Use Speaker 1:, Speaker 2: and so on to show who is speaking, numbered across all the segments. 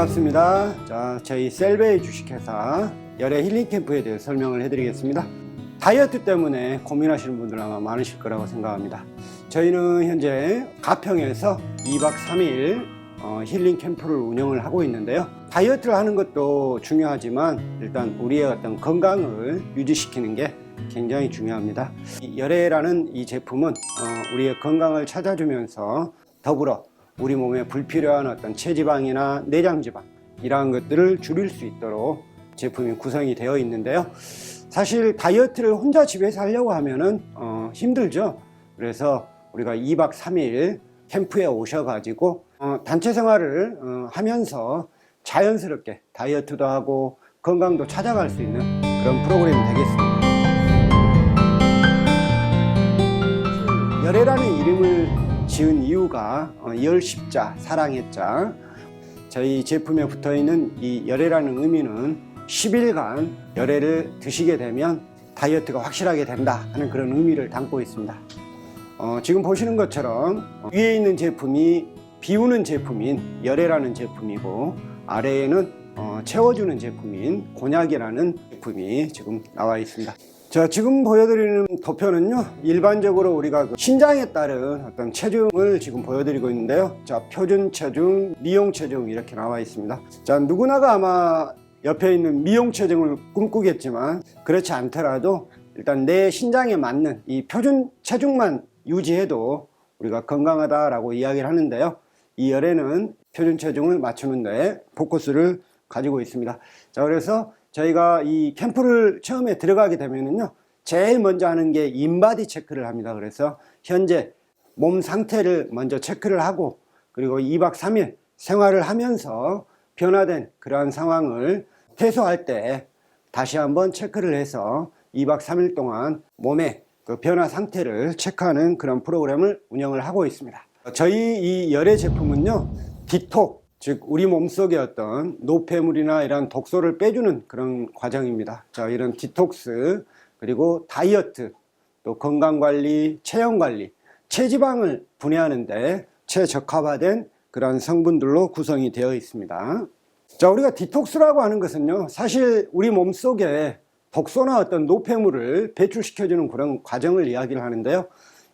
Speaker 1: 반갑습니다. 자, 저희 셀베이 주식회사 열애 힐링 캠프에 대해 설명을 해드리겠습니다. 다이어트 때문에 고민하시는 분들 아마 많으실 거라고 생각합니다. 저희는 현재 가평에서 2박 3일 어, 힐링 캠프를 운영을 하고 있는데요. 다이어트를 하는 것도 중요하지만 일단 우리의 어떤 건강을 유지시키는 게 굉장히 중요합니다. 이 열애라는 이 제품은 어, 우리의 건강을 찾아주면서 더불어 우리 몸에 불필요한 어떤 체지방이나 내장지방 이러한 것들을 줄일 수 있도록 제품이 구성이 되어 있는데요. 사실 다이어트를 혼자 집에서 하려고 하면은 어, 힘들죠. 그래서 우리가 2박 3일 캠프에 오셔가지고 어, 단체 생활을 어, 하면서 자연스럽게 다이어트도 하고 건강도 찾아갈 수 있는 그런 프로그램이 되겠습니다. 열애라는 이름을 지은 이유가 어, 열십자, 사랑의 자. 저희 제품에 붙어 있는 이 열애라는 의미는 10일간 열애를 드시게 되면 다이어트가 확실하게 된다 하는 그런 의미를 담고 있습니다. 어, 지금 보시는 것처럼 어, 위에 있는 제품이 비우는 제품인 열애라는 제품이고 아래에는 어, 채워주는 제품인 곤약이라는 제품이 지금 나와 있습니다. 자, 지금 보여드리는 도표는요, 일반적으로 우리가 그 신장에 따른 어떤 체중을 지금 보여드리고 있는데요. 자, 표준 체중, 미용 체중 이렇게 나와 있습니다. 자, 누구나가 아마 옆에 있는 미용 체중을 꿈꾸겠지만 그렇지 않더라도 일단 내 신장에 맞는 이 표준 체중만 유지해도 우리가 건강하다라고 이야기를 하는데요. 이 열에는 표준 체중을 맞추는 데 포커스를 가지고 있습니다. 자, 그래서 저희가 이 캠프를 처음에 들어가게 되면은요, 제일 먼저 하는 게 인바디 체크를 합니다. 그래서 현재 몸 상태를 먼저 체크를 하고 그리고 2박 3일 생활을 하면서 변화된 그러한 상황을 퇴소할 때 다시 한번 체크를 해서 2박 3일 동안 몸의 그 변화 상태를 체크하는 그런 프로그램을 운영을 하고 있습니다. 저희 이 열애 제품은요, 디톡, 즉 우리 몸속의 어떤 노폐물이나 이런 독소를 빼주는 그런 과정입니다. 자, 이런 디톡스 그리고 다이어트 또 건강 관리, 체형 관리, 체지방을 분해하는데 최적화된 그런 성분들로 구성이 되어 있습니다. 자, 우리가 디톡스라고 하는 것은요, 사실 우리 몸 속에 독소나 어떤 노폐물을 배출시켜주는 그런 과정을 이야기를 하는데요.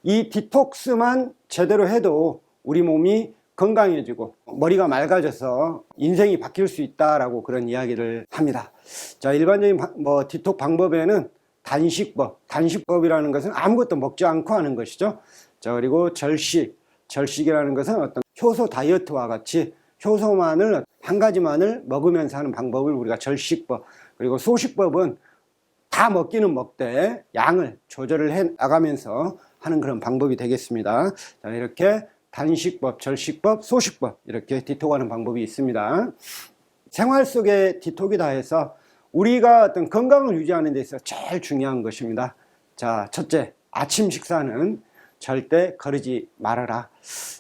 Speaker 1: 이 디톡스만 제대로 해도 우리 몸이 건강해지고 머리가 맑아져서 인생이 바뀔 수 있다라고 그런 이야기를 합니다. 자, 일반적인 바- 뭐 디톡 방법에는 단식법, 단식법이라는 것은 아무것도 먹지 않고 하는 것이죠. 자, 그리고 절식, 절식이라는 것은 어떤 효소 다이어트와 같이 효소만을 한 가지만을 먹으면서 하는 방법을 우리가 절식법, 그리고 소식법은 다 먹기는 먹되 양을 조절을 해 나가면서 하는 그런 방법이 되겠습니다. 자, 이렇게 단식법, 절식법, 소식법 이렇게 디톡하는 방법이 있습니다. 생활 속에 디톡이 다 해서 우리가 어떤 건강을 유지하는 데 있어서 제일 중요한 것입니다. 자, 첫째, 아침 식사는 절대 거르지 말아라.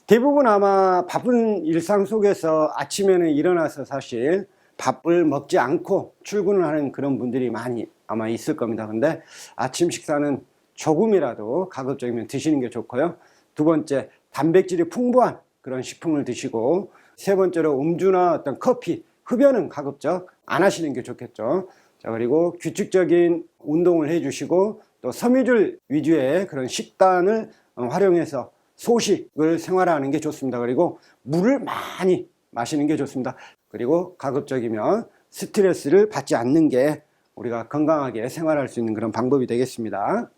Speaker 1: 대부분 아마 바쁜 일상 속에서 아침에는 일어나서 사실 밥을 먹지 않고 출근을 하는 그런 분들이 많이 아마 있을 겁니다. 근데 아침 식사는 조금이라도 가급적이면 드시는 게 좋고요. 두 번째, 단백질이 풍부한 그런 식품을 드시고 세 번째로 음주나 어떤 커피, 흡연은 가급적 안 하시는 게 좋겠죠. 자, 그리고 규칙적인 운동을 해 주시고 또 섬유질 위주의 그런 식단을 어, 활용해서 소식을 생활하는 게 좋습니다. 그리고 물을 많이 마시는 게 좋습니다. 그리고 가급적이면 스트레스를 받지 않는 게 우리가 건강하게 생활할 수 있는 그런 방법이 되겠습니다.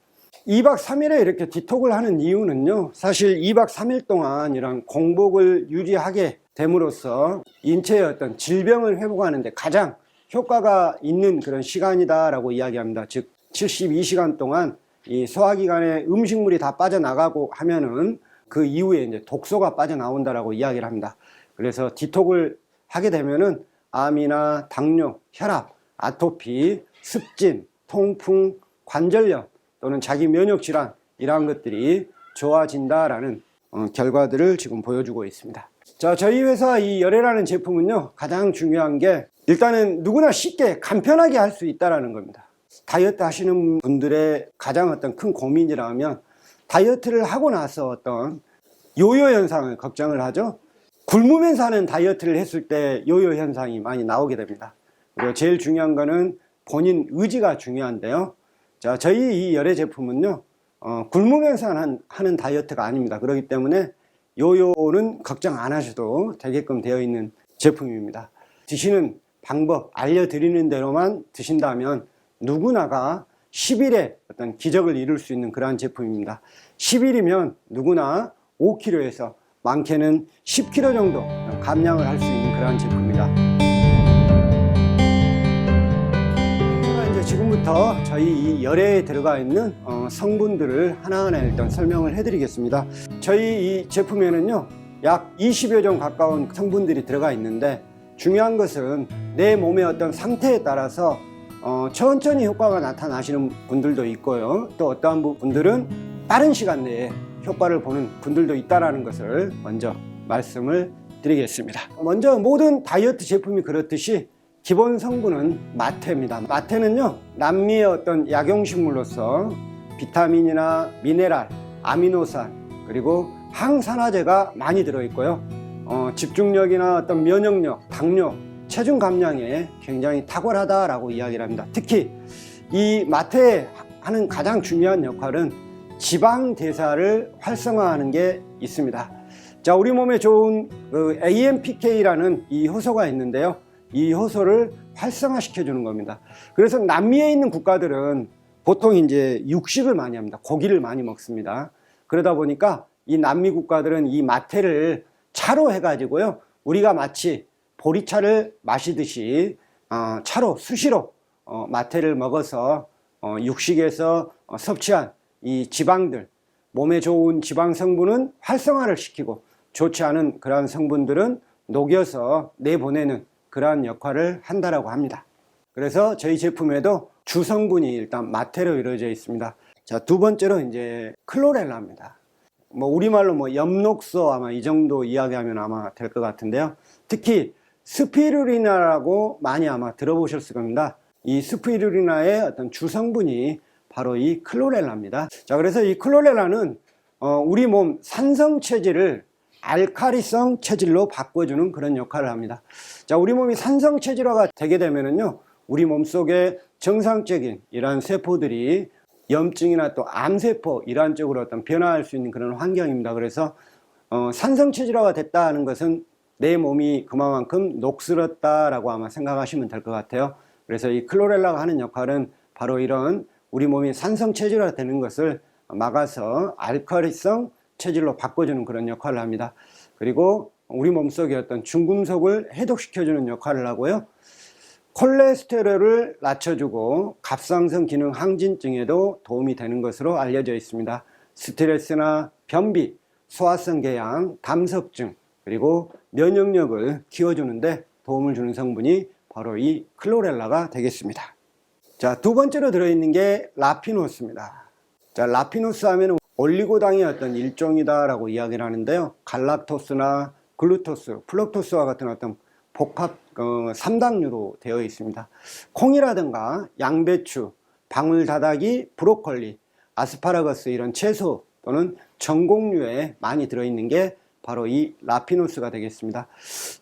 Speaker 1: 2박 3일에 이렇게 디톡을 하는 이유는요, 사실 2박 3일 동안 이런 공복을 유지하게 됨으로써 인체의 어떤 질병을 회복하는 데 가장 효과가 있는 그런 시간이다 라고 이야기합니다. 즉, 72시간 동안 이 소화기관에 음식물이 다 빠져나가고 하면은 그 이후에 이제 독소가 빠져나온다라고 이야기를 합니다. 그래서 디톡을 하게 되면은 암이나 당뇨, 혈압, 아토피, 습진, 통풍, 관절염 또는 자기 면역 질환 이러한 것들이 좋아진다라는 어, 결과들을 지금 보여주고 있습니다. 자, 저희 회사 이 열애라는 제품은요 가장 중요한 게 일단은 누구나 쉽게 간편하게 할 수 있다라는 겁니다. 다이어트 하시는 분들의 가장 어떤 큰 고민이라면 다이어트를 하고 나서 어떤 요요 현상을 걱정을 하죠. 굶으면서 하는 다이어트를 했을 때 요요 현상이 많이 나오게 됩니다. 그리고 제일 중요한 거는 본인 의지가 중요한데요. 자, 저희 이 열애 제품은요, 어, 굶으면서 하는, 하는 다이어트가 아닙니다. 그렇기 때문에 요요는 걱정 안 하셔도 되게끔 되어 있는 제품입니다. 드시는 방법 알려드리는 대로만 드신다면 누구나가 10일에 어떤 기적을 이룰 수 있는 그러한 제품입니다. 10일이면 누구나 5kg에서 많게는 10kg 정도 감량을 할 수 있는 그러한 제품입니다. 지금부터 저희 이 열에 들어가 있는 어, 성분들을 하나하나 일단 설명을 해드리겠습니다. 저희 이 제품에는요, 약 20여 종 가까운 성분들이 들어가 있는데 중요한 것은 내 몸의 어떤 상태에 따라서 어, 천천히 효과가 나타나시는 분들도 있고요. 또 어떠한 분들은 빠른 시간 내에 효과를 보는 분들도 있다라는 것을 먼저 말씀을 드리겠습니다. 먼저 모든 다이어트 제품이 그렇듯이 기본 성분은 마테입니다. 마테는요, 남미의 어떤 약용식물로서 비타민이나 미네랄, 아미노산, 그리고 항산화제가 많이 들어있고요. 어, 집중력이나 어떤 면역력, 당뇨, 체중 감량에 굉장히 탁월하다라고 이야기를 합니다. 특히 이 마테에 하는 가장 중요한 역할은 지방 대사를 활성화하는 게 있습니다. 자, 우리 몸에 좋은 그 AMPK라는 이 효소가 있는데요. 이 효소를 활성화시켜 주는 겁니다. 그래서 남미에 있는 국가들은 보통 이제 육식을 많이 합니다. 고기를 많이 먹습니다. 그러다 보니까 이 남미 국가들은 이 마테를 차로 해가지고요. 우리가 마치 보리차를 마시듯이 어, 차로 수시로 어, 마테를 먹어서 어, 육식에서 어, 섭취한 이 지방들 몸에 좋은 지방 성분은 활성화를 시키고 좋지 않은 그러한 성분들은 녹여서 내보내는 그러한 역할을 한다라고 합니다. 그래서 저희 제품에도 주성분이 일단 마테로 이루어져 있습니다. 자, 두 번째로 이제 클로렐라입니다. 뭐 우리말로 뭐 엽록소 아마 이 정도 이야기하면 아마 될 것 같은데요. 특히 스피루리나라고 많이 아마 들어보셨을 겁니다. 이 스피루리나의 어떤 주성분이 바로 이 클로렐라입니다. 자, 그래서 이 클로렐라는 어, 우리 몸 산성 체질을 알카리성 체질로 바꿔주는 그런 역할을 합니다. 자, 우리 몸이 산성 체질화가 되게 되면은요, 우리 몸 속에 정상적인 이러한 세포들이 염증이나 또 암세포 이러한 쪽으로 어떤 변화할 수 있는 그런 환경입니다. 그래서 어, 산성 체질화가 됐다는 것은 내 몸이 그만큼 녹슬었다라고 아마 생각하시면 될 것 같아요. 그래서 이 클로렐라가 하는 역할은 바로 이런 우리 몸이 산성 체질화 되는 것을 막아서 알카리성 체질로 바꿔주는 그런 역할을 합니다. 그리고 우리 몸속의 어떤 중금속을 해독시켜주는 역할을 하고요. 콜레스테롤을 낮춰주고 갑상선 기능 항진증에도 도움이 되는 것으로 알려져 있습니다. 스트레스나 변비, 소화성 궤양, 담석증, 그리고 면역력을 키워주는데 도움을 주는 성분이 바로 이 클로렐라가 되겠습니다. 자, 두 번째로 들어있는 게 라피노스입니다. 자, 라피노스 하면 올리고당의 어떤 일종이다라고 이야기를 하는데요. 갈락토스나 글루토스, 플럭토스와 같은 어떤 복합 어, 3당류로 되어 있습니다. 콩이라든가 양배추, 방울다닥이, 브로콜리, 아스파라거스 이런 채소 또는 전곡류에 많이 들어있는 게 바로 이 라피노스가 되겠습니다.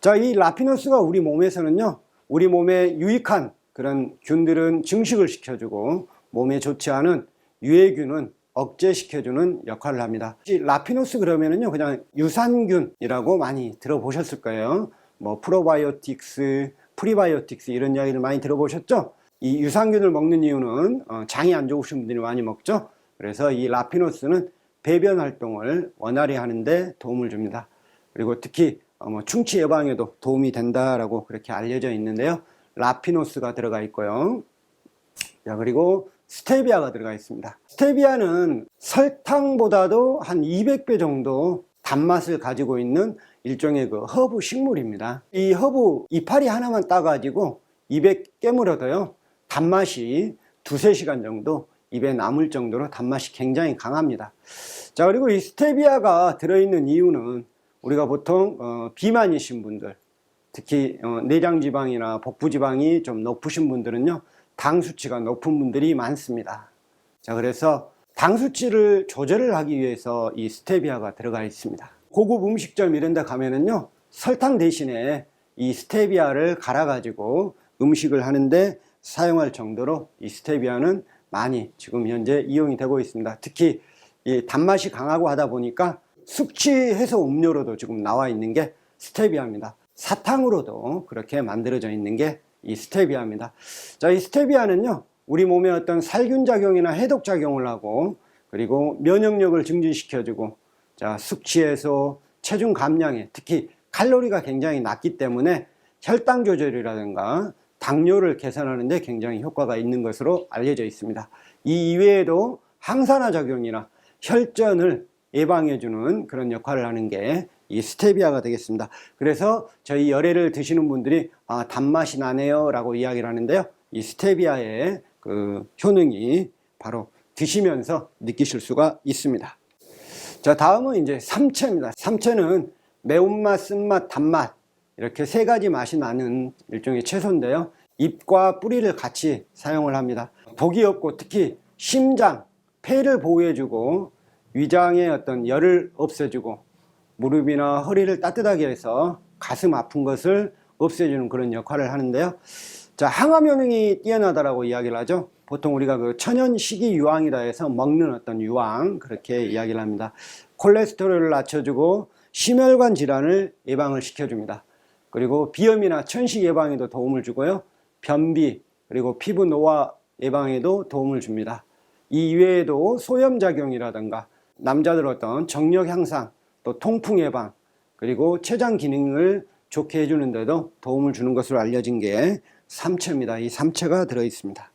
Speaker 1: 자, 이 라피노스가 우리 몸에서는요, 우리 몸에 유익한 그런 균들은 증식을 시켜주고 몸에 좋지 않은 유해균은 억제시켜주는 역할을 합니다. 이 라피노스 그러면은요, 그냥 유산균이라고 많이 들어보셨을 거예요. 뭐 프로바이오틱스, 프리바이오틱스 이런 이야기를 많이 들어보셨죠? 이 유산균을 먹는 이유는 어, 장이 안 좋으신 분들이 많이 먹죠. 그래서 이 라피노스는 배변 활동을 원활히 하는데 도움을 줍니다. 그리고 특히 어, 뭐 충치 예방에도 도움이 된다라고 그렇게 알려져 있는데요. 라피노스가 들어가 있고요. 자, 그리고 스테비아가 들어가 있습니다. 스테비아는 설탕보다도 한 200배 정도 단맛을 가지고 있는 일종의 그 허브 식물입니다. 이 허브 이파리 하나만 따 가지고 입에 깨물어도요, 단맛이 두세 시간 정도 입에 남을 정도로 단맛이 굉장히 강합니다. 자, 그리고 이 스테비아가 들어있는 이유는 우리가 보통 어, 비만이신 분들, 특히 어, 내장지방이나 복부지방이 좀 높으신 분들은요, 당 수치가 높은 분들이 많습니다. 자, 그래서 당 수치를 조절을 하기 위해서 이 스테비아가 들어가 있습니다. 고급 음식점 이런 데 가면은요, 설탕 대신에 이 스테비아를 갈아가지고 음식을 하는데 사용할 정도로 이 스테비아는 많이 지금 현재 이용이 되고 있습니다. 특히 이 단맛이 강하고 하다 보니까 숙취 해소 음료로도 지금 나와 있는 게 스테비아입니다. 사탕으로도 그렇게 만들어져 있는 게 이 스테비아입니다. 자, 이 스테비아는요, 우리 몸에 어떤 살균 작용이나 해독 작용을 하고 그리고 면역력을 증진시켜주고 자, 숙취 해소, 체중 감량에 특히 칼로리가 굉장히 낮기 때문에 혈당 조절이라든가 당뇨를 개선하는 데 굉장히 효과가 있는 것으로 알려져 있습니다. 이 이외에도 항산화 작용이나 혈전을 예방해주는 그런 역할을 하는 게 이 스테비아가 되겠습니다. 그래서 저희 열애를 드시는 분들이 아, 단맛이 나네요 라고 이야기를 하는데요. 이 스테비아의 그 효능이 바로 드시면서 느끼실 수가 있습니다. 자, 다음은 이제 삼채입니다. 삼채는 매운맛, 쓴맛, 단맛 이렇게 세 가지 맛이 나는 일종의 채소인데요. 잎과 뿌리를 같이 사용을 합니다. 독이 없고 특히 심장, 폐를 보호해주고 위장의 어떤 열을 없애주고 무릎이나 허리를 따뜻하게 해서 가슴 아픈 것을 없애주는 그런 역할을 하는데요. 자, 항암 효능이 뛰어나다라고 이야기를 하죠. 보통 우리가 그 천연 식이 유황이다 해서 먹는 어떤 유황 그렇게 이야기를 합니다. 콜레스테롤을 낮춰주고 심혈관 질환을 예방을 시켜줍니다. 그리고 비염이나 천식 예방에도 도움을 주고요. 변비 그리고 피부 노화 예방에도 도움을 줍니다. 이 이외에도 소염 작용이라든가 남자들 어떤 정력 향상 또 통풍 예방 그리고 췌장 기능을 좋게 해주는 데도 도움을 주는 것으로 알려진 게 삼채입니다. 이 삼채가 들어 있습니다.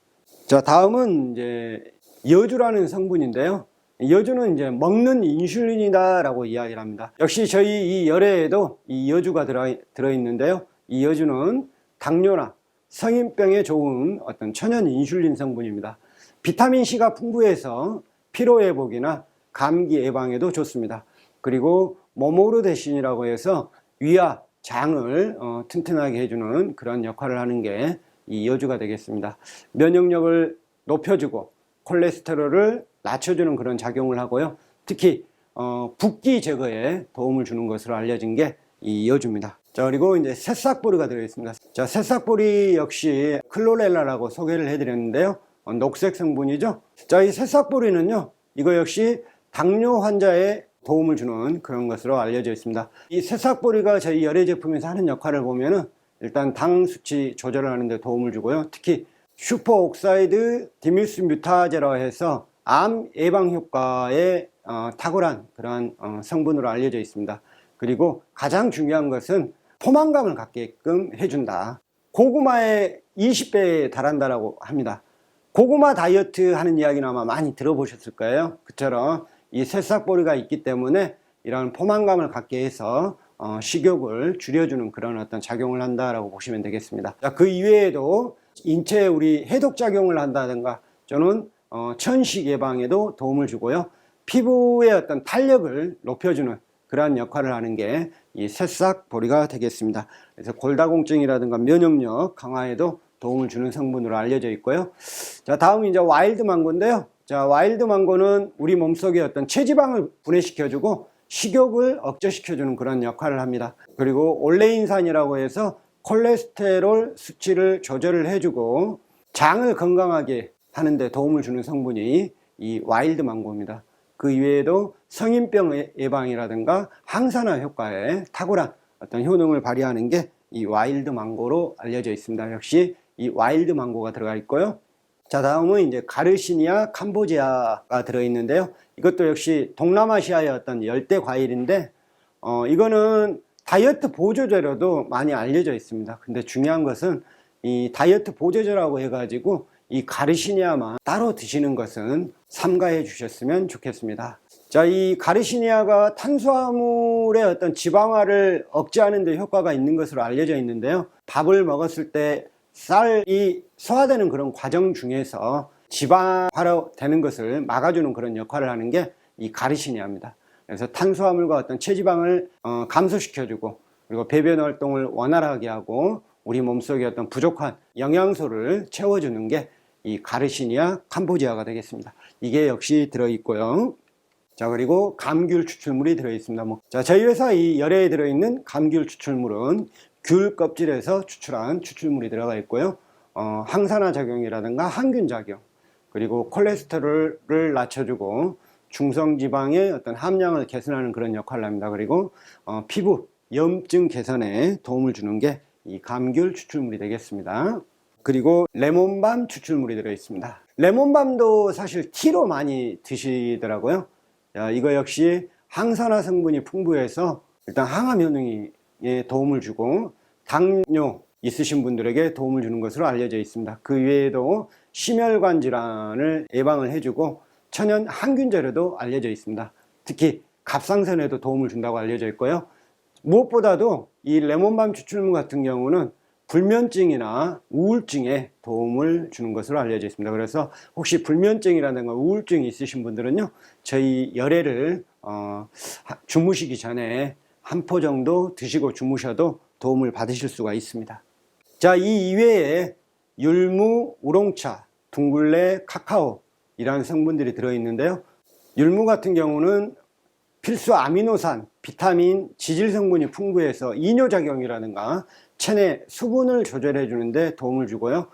Speaker 1: 자, 다음은 이제 여주라는 성분인데요. 여주는 이제 먹는 인슐린이다라고 이야기를 합니다. 역시 저희 이 열애에도 이 여주가 들어, 들어 있는데요. 이 여주는 당뇨나 성인병에 좋은 어떤 천연 인슐린 성분입니다. 비타민 C가 풍부해서 피로 회복이나 감기 예방에도 좋습니다. 그리고 모모르 대신이라고 해서 위와 장을 어, 튼튼하게 해주는 그런 역할을 하는 게 이 여주가 되겠습니다. 면역력을 높여주고 콜레스테롤을 낮춰주는 그런 작용을 하고요. 특히 어, 붓기 제거에 도움을 주는 것으로 알려진 게 이 여주입니다. 자 그리고 이제 새싹보리가 들어있습니다. 자 새싹보리 역시 클로렐라라고 소개를 해드렸는데요. 어, 녹색 성분이죠. 자이 새싹보리는요. 이거 역시 당뇨 환자의 도움을 주는 그런 것으로 알려져 있습니다. 이 새싹보리가 저희 열애 제품에서 하는 역할을 보면은 일단 당 수치 조절을 하는데 도움을 주고요. 특히 슈퍼옥사이드 디뮤스 뮤타제라고 해서 암 예방 효과에 어, 탁월한 그러한 어, 성분으로 알려져 있습니다. 그리고 가장 중요한 것은 포만감을 갖게끔 해준다. 고구마의 20배에 달한다라고 합니다. 고구마 다이어트 하는 이야기는 아마 많이 들어보셨을 거예요. 그처럼 이 새싹보리가 있기 때문에 이런 포만감을 갖게 해서 어, 식욕을 줄여주는 그런 어떤 작용을 한다라고 보시면 되겠습니다. 자, 그 이외에도 인체에 우리 해독 작용을 한다든가 저는 어, 천식 예방에도 도움을 주고요. 피부의 어떤 탄력을 높여주는 그러한 역할을 하는 게 이 새싹 보리가 되겠습니다. 그래서 골다공증이라든가 면역력 강화에도 도움을 주는 성분으로 알려져 있고요. 자, 다음 이제 와일드 망고인데요. 자, 와일드 망고는 우리 몸속에 어떤 체지방을 분해시켜주고 식욕을 억제시켜주는 그런 역할을 합니다. 그리고 올레인산이라고 해서 콜레스테롤 수치를 조절을 해주고 장을 건강하게 하는데 도움을 주는 성분이 이 와일드 망고입니다. 그 이외에도 성인병 예방이라든가 항산화 효과에 탁월한 어떤 효능을 발휘하는 게 이 와일드 망고로 알려져 있습니다. 역시 이 와일드 망고가 들어가 있고요. 자, 다음은 이제 가르시니아 캄보지아가 들어있는데요. 이것도 역시 동남아시아의 어떤 열대 과일인데, 어, 이거는 다이어트 보조제로도 많이 알려져 있습니다. 근데 중요한 것은 이 다이어트 보조제라고 해가지고 이 가르시니아만 따로 드시는 것은 삼가해 주셨으면 좋겠습니다. 자, 이 가르시니아가 탄수화물의 어떤 지방화를 억제하는 데 효과가 있는 것으로 알려져 있는데요. 밥을 먹었을 때 쌀이 소화되는 그런 과정 중에서 지방화로 되는 것을 막아주는 그런 역할을 하는 게 이 가르시니아입니다. 그래서 탄수화물과 어떤 체지방을 어, 감소시켜주고 그리고 배변 활동을 원활하게 하고 우리 몸속에 어떤 부족한 영양소를 채워주는 게 이 가르시니아 캄보지아가 되겠습니다. 이게 역시 들어있고요. 자 그리고 감귤 추출물이 들어 있습니다. 뭐, 자 저희 회사 이 열애에 들어 있는 감귤 추출물은 귤 껍질에서 추출한 추출물이 들어가 있고요. 어, 항산화 작용이라든가 항균 작용 그리고 콜레스테롤을 낮춰주고 중성 지방의 어떤 함량을 개선하는 그런 역할을 합니다. 그리고 어, 피부 염증 개선에 도움을 주는 게 이 감귤 추출물이 되겠습니다. 그리고 레몬밤 추출물이 들어 있습니다. 레몬밤도 사실 티로 많이 드시더라고요. 야, 이거 역시 항산화 성분이 풍부해서 일단 항암 효능에 도움을 주고 당뇨 있으신 분들에게 도움을 주는 것으로 알려져 있습니다. 그 외에도 심혈관 질환을 예방을 해주고 천연 항균 재료도 알려져 있습니다. 특히 갑상선에도 도움을 준다고 알려져 있고요. 무엇보다도 이 레몬밤 추출물 같은 경우는 불면증이나 우울증에 도움을 주는 것으로 알려져 있습니다. 그래서 혹시 불면증이라든가 우울증이 있으신 분들은요, 저희 열애를 어, 하- 주무시기 전에 한 포 정도 드시고 주무셔도 도움을 받으실 수가 있습니다. 자, 이 이외에 율무, 우롱차, 둥글레, 카카오 이라는 성분들이 들어있는데요. 율무 같은 경우는 필수 아미노산, 비타민, 지질 성분이 풍부해서 이뇨작용이라든가 체내 수분을 조절해 주는데 도움을 주고요.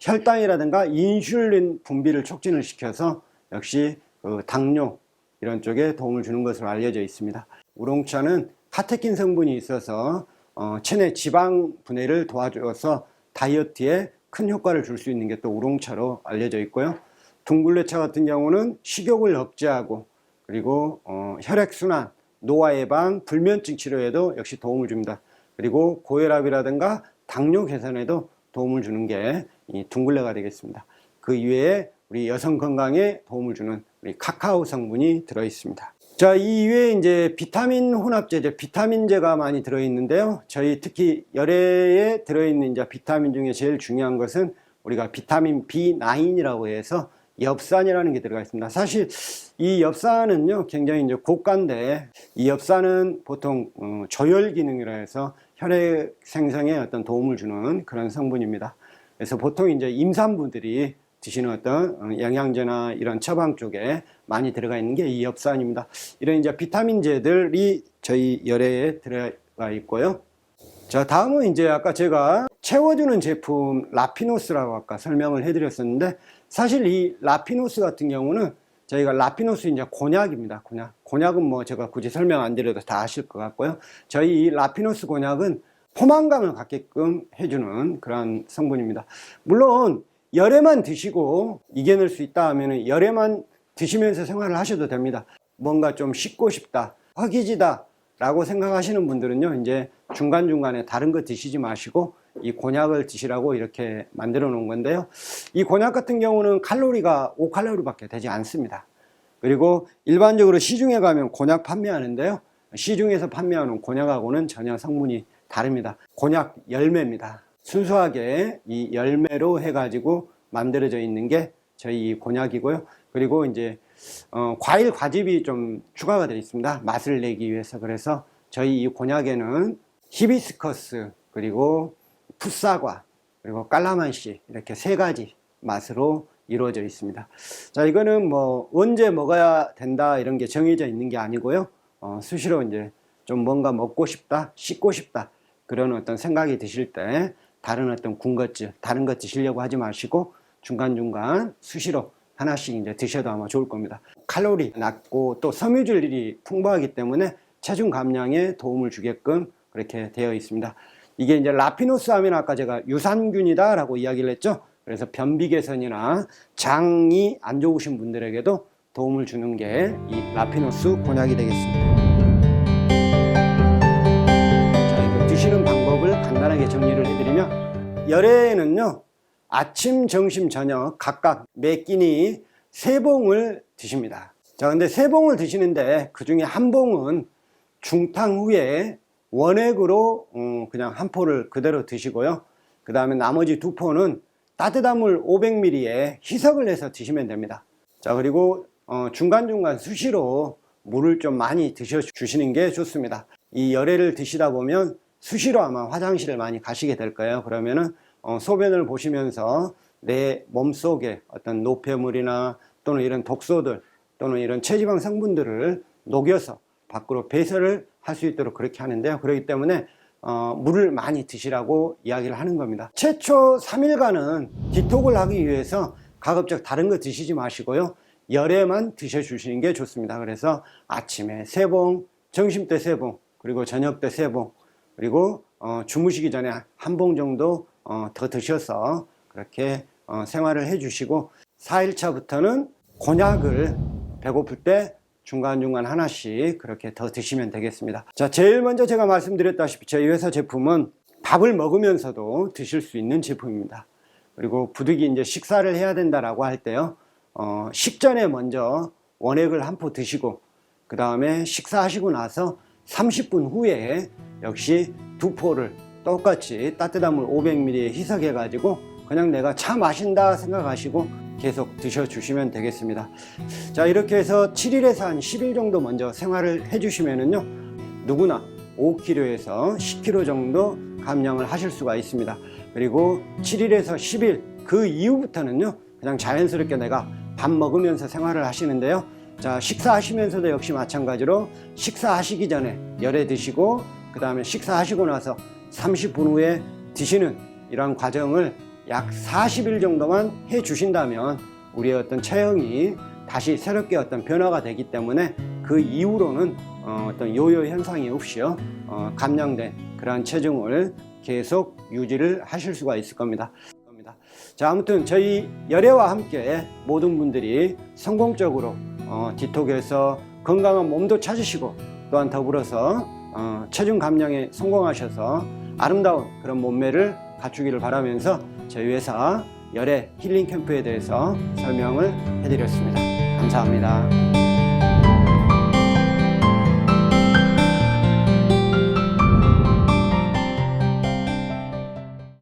Speaker 1: 혈당이라든가 인슐린 분비를 촉진을 시켜서 역시 그 당뇨 이런 쪽에 도움을 주는 것으로 알려져 있습니다. 우롱차는 카테킨 성분이 있어서 어, 체내 지방 분해를 도와줘서 다이어트에 큰 효과를 줄 수 있는 게 또 우롱차로 알려져 있고요. 둥글레차 같은 경우는 식욕을 억제하고 그리고 어, 혈액순환, 노화 예방, 불면증 치료에도 역시 도움을 줍니다. 그리고 고혈압이라든가 당뇨 개선에도 도움을 주는 게 이 둥글레가 되겠습니다. 그 이외에 우리 여성 건강에 도움을 주는 우리 카카오 성분이 들어 있습니다. 자, 이 이외에 이제 비타민 혼합제제, 비타민제가 많이 들어 있는데요. 저희 특히 열애에 들어 있는 이제 비타민 중에 제일 중요한 것은 우리가 비타민 B9이라고 해서 엽산이라는 게 들어가 있습니다. 사실 이 엽산은요 굉장히 이제 고가인데 이 엽산은 보통 어, 조혈 기능이라 해서 혈액 생성에 어떤 도움을 주는 그런 성분입니다. 그래서 보통 이제 임산부들이 드시는 어떤 어, 영양제나 이런 처방 쪽에 많이 들어가 있는 게 이 엽산입니다. 이런 이제 비타민제들이 저희 열애에 들어가 있고요. 자, 다음은 이제 아까 제가 채워주는 제품 라피노스라고 아까 설명을 해드렸었는데 사실 이 라피노스 같은 경우는 저희가 라피노스 이제 곤약입니다. 곤약. 곤약은 뭐 제가 굳이 설명 안 드려도 다 아실 것 같고요. 저희 이 라피노스 곤약은 포만감을 갖게끔 해주는 그런 성분입니다. 물론 열에만 드시고 이겨낼 수 있다 하면 열에만 드시면서 생활을 하셔도 됩니다. 뭔가 좀 씻고 싶다, 허기지다 라고 생각하시는 분들은요, 이제 중간중간에 다른 거 드시지 마시고 이 곤약을 드시라고 이렇게 만들어 놓은 건데요. 이 곤약 같은 경우는 칼로리가 5칼로리 밖에 되지 않습니다. 그리고 일반적으로 시중에 가면 곤약 판매하는데요. 시중에서 판매하는 곤약하고는 전혀 성분이 다릅니다. 곤약 열매입니다. 순수하게 이 열매로 해가지고 만들어져 있는 게 저희 이 곤약이고요. 그리고 이제 어, 과일 과즙이 좀 추가가 되어 있습니다. 맛을 내기 위해서 그래서 저희 이 곤약에는 히비스커스 그리고 풋사과 그리고 깔라만시 이렇게 세 가지 맛으로 이루어져 있습니다. 자 이거는 뭐 언제 먹어야 된다 이런 게 정해져 있는 게 아니고요. 어, 수시로 이제 좀 뭔가 먹고 싶다, 씻고 싶다 그런 어떤 생각이 드실 때 다른 어떤 군것질, 다른 것 드시려고 하지 마시고 중간중간 수시로 하나씩 이제 드셔도 아마 좋을 겁니다. 칼로리 낮고 또 섬유질이 풍부하기 때문에 체중 감량에 도움을 주게끔 그렇게 되어 있습니다. 이게 이제 라피노스 하면 아까 제가 유산균이다라고 이야기를 했죠. 그래서 변비 개선이나 장이 안 좋으신 분들에게도 도움을 주는 게 이 라피노스 곤약이 되겠습니다. 자, 이거 드시는 방법을 간단하게 정리를 해드리면 열애는요 아침, 점심, 저녁 각각 매 끼니 세 봉을 드십니다. 자, 근데 세 봉을 드시는데 그 중에 한 봉은 중탕 후에 원액으로 어, 그냥 한 포를 그대로 드시고요. 그 다음에 나머지 두 포는 따뜻한 물 500ml에 희석을 해서 드시면 됩니다. 자, 그리고 어, 중간중간 수시로 물을 좀 많이 드셔 주시는 게 좋습니다. 이 열애를 드시다 보면 수시로 아마 화장실을 많이 가시게 될 거예요. 그러면은 어, 소변을 보시면서 내 몸속에 어떤 노폐물이나 또는 이런 독소들 또는 이런 체지방 성분들을 녹여서 밖으로 배설을 할 수 있도록 그렇게 하는데요. 그렇기 때문에 어, 물을 많이 드시라고 이야기를 하는 겁니다. 최초 3일간은 디톡을 하기 위해서 가급적 다른 거 드시지 마시고요. 열에만 드셔주시는 게 좋습니다. 그래서 아침에 세 봉, 점심 때 세 봉, 그리고 저녁 때 세 봉, 그리고 어, 주무시기 전에 한 봉 정도 어, 더 드셔서 그렇게 어, 생활을 해주시고 4일차부터는 곤약을 배고플 때 중간중간 하나씩 그렇게 더 드시면 되겠습니다. 자, 제일 먼저 제가 말씀드렸다시피 저희 회사 제품은 밥을 먹으면서도 드실 수 있는 제품입니다. 그리고 부득이 이제 식사를 해야 된다라고 할 때요, 어, 식전에 먼저 원액을 한 포 드시고, 그 다음에 식사하시고 나서 30분 후에 역시 두 포를 똑같이 따뜻한 물 500ml에 희석해 가지고 그냥 내가 차 마신다 생각하시고 계속 드셔주시면 되겠습니다. 자, 이렇게 해서 7일에서 한 10일 정도 먼저 생활을 해주시면은요, 누구나 5kg에서 10kg 정도 감량을 하실 수가 있습니다. 그리고 7일에서 10일 그 이후부터는요, 그냥 자연스럽게 내가 밥 먹으면서 생활을 하시는데요. 자, 식사하시면서도 역시 마찬가지로 식사하시기 전에 열에 드시고, 그 다음에 식사하시고 나서 30분 후에 드시는 이러한 과정을 약 40일 정도만 해 주신다면 우리의 어떤 체형이 다시 새롭게 어떤 변화가 되기 때문에 그 이후로는 어, 떤 요요 현상이 없이요 어, 감량된 그러한 체중을 계속 유지를 하실 수가 있을 겁니다. 자 아무튼 저희 열애와 함께 모든 분들이 성공적으로 어, 디톡에서 건강한 몸도 찾으시고 또한 더불어서 어, 체중 감량에 성공하셔서 아름다운 그런 몸매를 갖추기를 바라면서 저희 회사 열애 힐링 캠프에 대해서 설명을 해드렸습니다. 감사합니다.